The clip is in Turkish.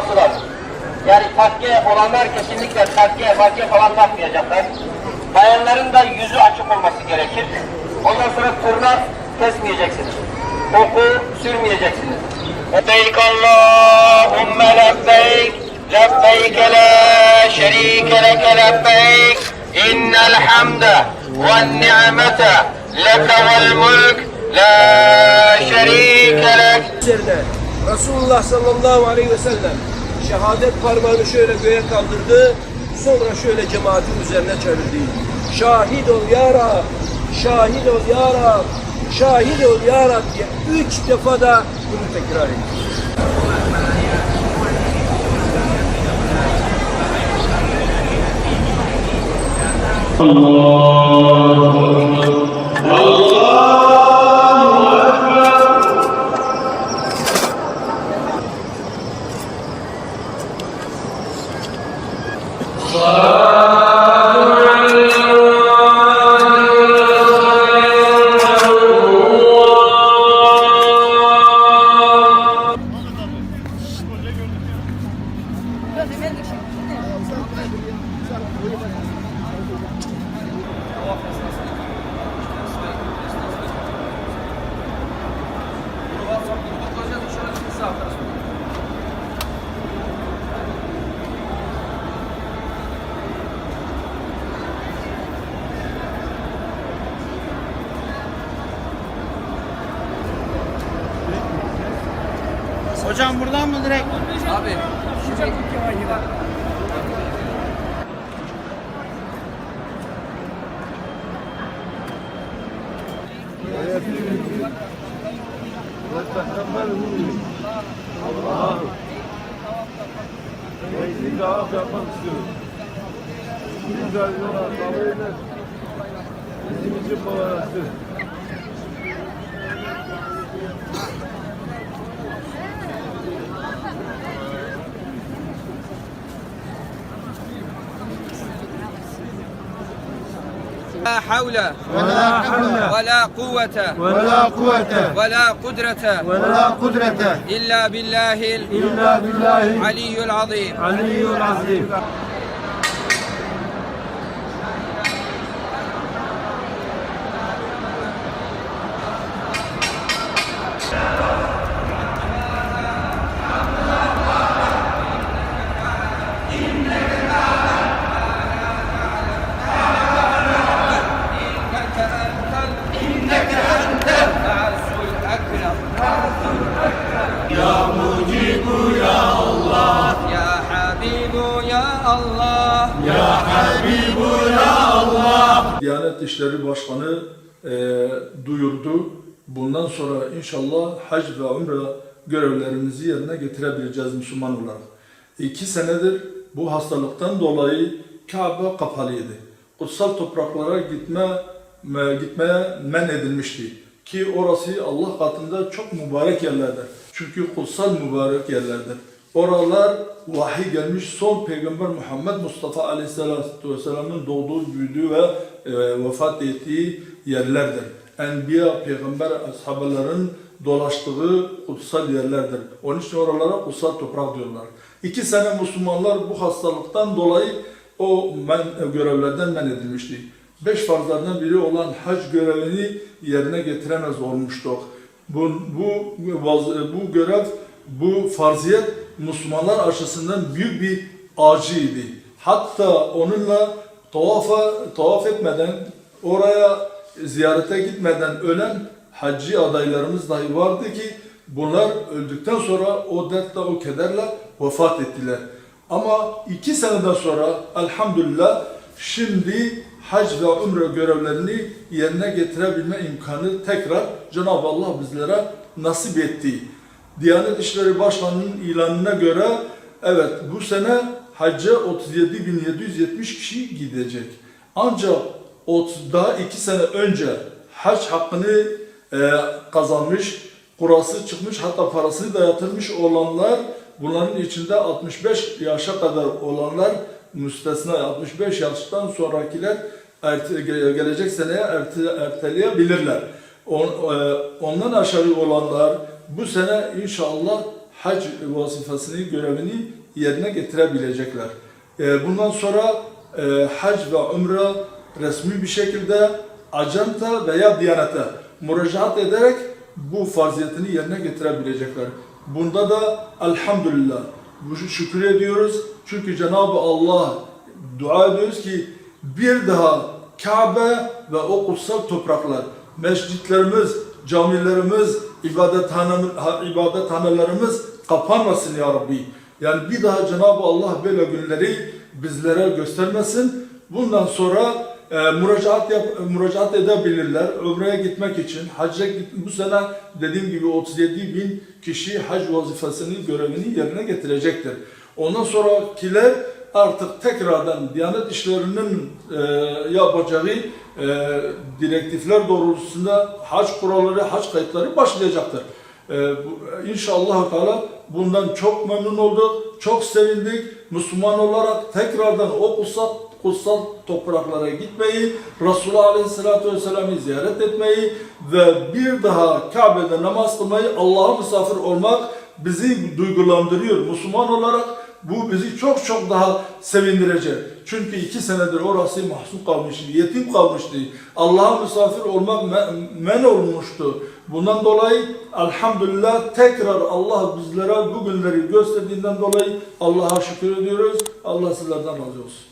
olması lazım. Yani takke olanlar kesinlikle takke, makke falan takmayacaklar. Bayanların da yüzü açık olması gerekir. Ondan sonra tırnak kesmeyeceksiniz. Koku sürmeyeceksiniz. Lebbeyk Allahümme lebbeyk. Lebbeyk la şerike leke lebbeyk. İnnel hamde ve ni'mete leke vel mulk. La şerike lek. Resulullah sallallahu aleyhi ve sellem şehadet parmağını şöyle göğe kaldırdı. Sonra şöyle cemaatin üzerine çevirdi. Şahit ol ya Rab, şahit ol ya Rab, şahit ol ya Rab diye üç defa da bunu tekrar etti. Hocam buradan mı direkt? Abi şimdi İtiraf yapmak istiyorum. Güzel yola sabırla bizim için kolaylaştır. لا حول ولا حول ولا قوة ولا قوة ولا قدرة ولا قدرة إلا بالله İlla billahi العلي العظيم aliyyul azim. İşleri Başkanı e, duyurdu. Bundan sonra inşallah hac ve umre görevlerimizi yerine getirebileceğiz Müslüman olarak. İki senedir bu hastalıktan dolayı Kabe kapalıydı. Kutsal topraklara gitme me- gitmeye men edilmişti. Ki orası Allah katında çok mübarek yerlerdir. Çünkü kutsal mübarek yerlerdir. Oralar vahiy gelmiş son peygamber Muhammed Mustafa Aleyhisselatü Vesselam'ın doğduğu, büyüdüğü ve e, vefat ettiği yerlerdir. Enbiya, peygamber, ashabaların dolaştığı kutsal yerlerdir. Onun için oralara kutsal toprak diyorlar. İki sene Müslümanlar bu hastalıktan dolayı o men, görevlerden men edilmişti. Beş farzlardan biri olan hac görevini yerine getiremez olmuştuk. Bu, bu, bu görev, bu farziyet Müslümanlar açısından büyük bir acıydı. Hatta onunla tavafa, tavaf etmeden, oraya ziyarete gitmeden ölen hacci adaylarımız dahi vardı ki bunlar öldükten sonra o dertle, o kederle vefat ettiler. Ama iki seneden sonra elhamdülillah şimdi hac ve umre görevlerini yerine getirebilme imkanı tekrar Cenab-ı Allah bizlere nasip etti. Diyanet İşleri Başkanı'nın ilanına göre evet bu sene hacca 37.770 kişi gidecek. Ancak 30, daha iki sene önce hac hakkını e, kazanmış, kurası çıkmış hatta parasını da yatırmış olanlar bunların içinde 65 yaşa kadar olanlar müstesna 65 yaştan sonrakiler erte, ge- gelecek seneye erte, erteleyebilirler. On, e, ondan aşağı olanlar bu sene inşallah hac vazifesini, görevini yerine getirebilecekler. E, bundan sonra e, hac ve umre resmi bir şekilde acanta veya diyanete müracaat ederek bu farziyetini yerine getirebilecekler. Bunda da elhamdülillah şükür ediyoruz. Çünkü Cenab-ı Allah dua ediyoruz ki bir daha Kabe ve o kutsal topraklar, mescitlerimiz, camilerimiz, ibadethane, ibadethanelerimiz kapanmasın ya Rabbi. Yani bir daha Cenab-ı Allah böyle günleri bizlere göstermesin. Bundan sonra e, müracaat yap, müracaat edebilirler. Ömreye gitmek için. Hacca bu sene dediğim gibi 37 bin kişi hac vazifesini, görevini yerine getirecektir. Ondan sonrakiler artık tekrardan Diyanet İşleri'nin e, yapacağı e, direktifler doğrultusunda hac kuralları, hac kayıtları başlayacaktır. E, inşallah Teala bundan çok memnun olduk, çok sevindik. Müslüman olarak tekrardan o kutsal, kutsal topraklara gitmeyi, Resulullah Aleyhisselatü Vesselam'ı ziyaret etmeyi ve bir daha Kabe'de namaz kılmayı, Allah'a misafir olmak bizi duygulandırıyor. Müslüman olarak bu bizi çok çok daha sevindirecek. Çünkü iki senedir orası mahzun kalmıştı, yetim kalmıştı. Allah'a misafir olmak men olmuştu. Bundan dolayı elhamdülillah tekrar Allah bizlere bu günleri gösterdiğinden dolayı Allah'a şükür ediyoruz. Allah sizlerden razı olsun.